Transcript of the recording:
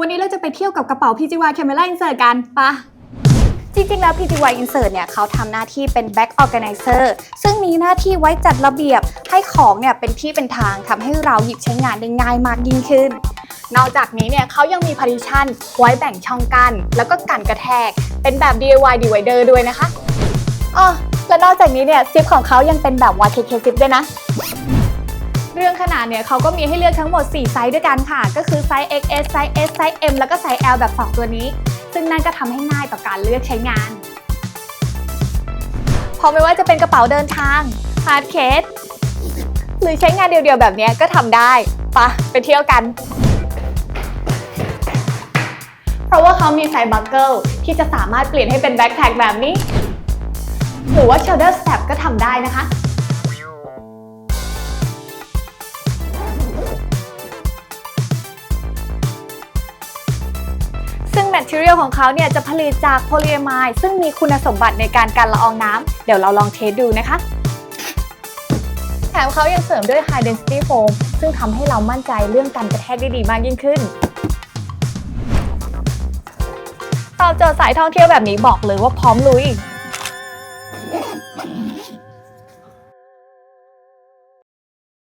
วันนี้เราจะไปเที่ยวกับกระเป๋า PGY Camera Insert กันปะจริงๆ แล้ว PTY Insert เนี่ยเขาทำหน้าที่เป็น Back Organizer ซึ่งมีหน้าที่ไว้จัดระเบียบให้ของเนี่ยเป็นที่เป็นทางทำให้เราหยิบใช้งานได้ง่ายมากยิ่งขึ้น นอกจากนี้เนี่ยเขายังมี partition ไว้แบ่งช่องกัน แล้วก็กันกระแทก เป็นแบบ DIY divider ด้วยนะคะอ๋อและนอกจากนี้เนี่ยซิปของเขายังเป็นแบบ YKK ซิปด้วยนะ เรื่องขนาดเนี่ยเขาก็มีให้เลือกทั้งหมด 4 ไซส์ด้วยกันค่ะ ก็คือไซส์ XS ไซส์ S ไซส์ M แล้วก็ไซส์ L แบบ 2 ตัวนี้ ซึ่งนั่นก็ทำให้ง่ายต่อการเลือกใช้งานเพราะไม่ว่าจะเป็นกระเป๋าเดินทางฮาร์ดเคสหรือใช้งานเดียวๆแบบนี้ก็ทำได้ปะไปเที่ยวกัน เพราะว่าเขามีไซส์บัคเกิลที่จะสามารถเปลี่ยนให้เป็นแบ็คแท็กแบบนี้ หรือว่า shoulder strap ก็ทำได้นะคะ แมทเทอเรียลของเขาเนี่ยจะผลิตจากโพลีเอไมด์ซึ่งมีคุณสมบัติในการกันละอองน้ำเดี๋ยวเราลองเทสดูนะคะแถมเขายังเสริมด้วย High Density Foam ซึ่งทำให้เรามั่นใจเรื่องการกระแทกได้ดีมากยิ่งขึ้น ตอบโจทย์สายท่องเที่ยวแบบนี้บอกเลยว่าพร้อมลุย